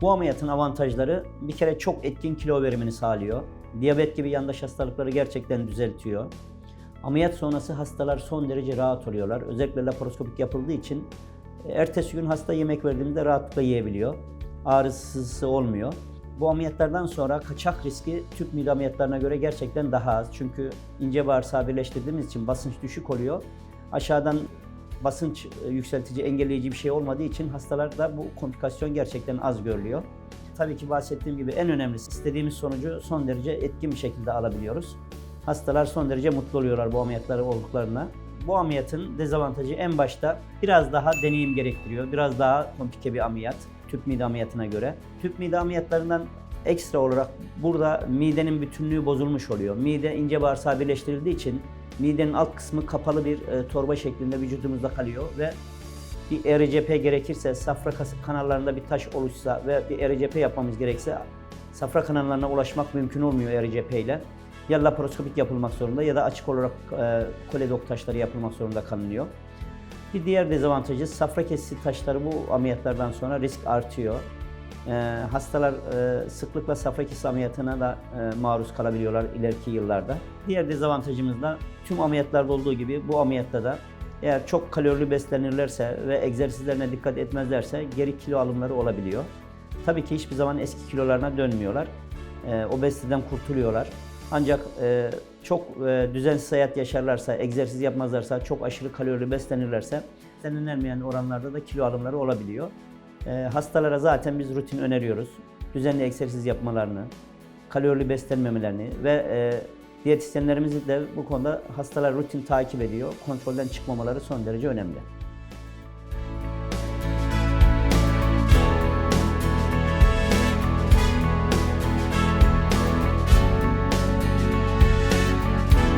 Bu ameliyatın avantajları bir kere çok etkin kilo verimini sağlıyor. Diyabet gibi yandaş hastalıkları gerçekten düzeltiyor. Ameliyat sonrası hastalar son derece rahat oluyorlar. Özellikle laparoskopik yapıldığı için e, ertesi gün hasta yemek verdiğinde rahatlıkla yiyebiliyor. Ağrısı olmuyor. Bu ameliyatlardan sonra kaçak riski tüp mide ameliyatlarına göre gerçekten daha az. Çünkü ince bağırsağı birleştirdiğimiz için basınç düşük oluyor. Aşağıdan basınç e, yükseltici, engelleyici bir şey olmadığı için hastalarda bu komplikasyon gerçekten az görülüyor. Tabii ki bahsettiğim gibi en önemlisi istediğimiz sonucu son derece etkin bir şekilde alabiliyoruz. Hastalar son derece mutlu oluyorlar bu ameliyatları olduklarına. Bu ameliyatın dezavantajı en başta biraz daha deneyim gerektiriyor. Biraz daha komplike bir ameliyat tüp mide ameliyatına göre. Tüp mide ameliyatlarından ekstra olarak burada midenin bütünlüğü bozulmuş oluyor. Mide ince bağırsağı birleştirildiği için midenin alt kısmı kapalı bir e, torba şeklinde vücudumuzda kalıyor ve bir ERCP gerekirse safra kanallarında bir taş oluşsa ve bir ERCP yapmamız gerekse safra kanallarına ulaşmak mümkün olmuyor ERCP ile. Ya laparoskopik yapılmak zorunda ya da açık olarak e, koledok taşları yapılmak zorunda kalınıyor. Bir diğer dezavantajı safra kesisi taşları bu ameliyatlardan sonra risk artıyor. Ee, hastalar e, sıklıkla safra ameliyatına da e, maruz kalabiliyorlar ileriki yıllarda. Diğer dezavantajımız da tüm ameliyatlarda olduğu gibi bu ameliyatta da eğer çok kalorili beslenirlerse ve egzersizlerine dikkat etmezlerse geri kilo alımları olabiliyor. Tabii ki hiçbir zaman eski kilolarına dönmüyorlar. E, obeziteden kurtuluyorlar. Ancak e, çok e, düzensiz hayat yaşarlarsa, egzersiz yapmazlarsa, çok aşırı kalorili beslenirlerse istenilemeyen oranlarda da kilo alımları olabiliyor. E, hastalara zaten biz rutin öneriyoruz. Düzenli egzersiz yapmalarını, kalorili beslenmemelerini ve e, diyetisyenlerimiz de bu konuda hastalar rutin takip ediyor. Kontrolden çıkmamaları son derece önemli.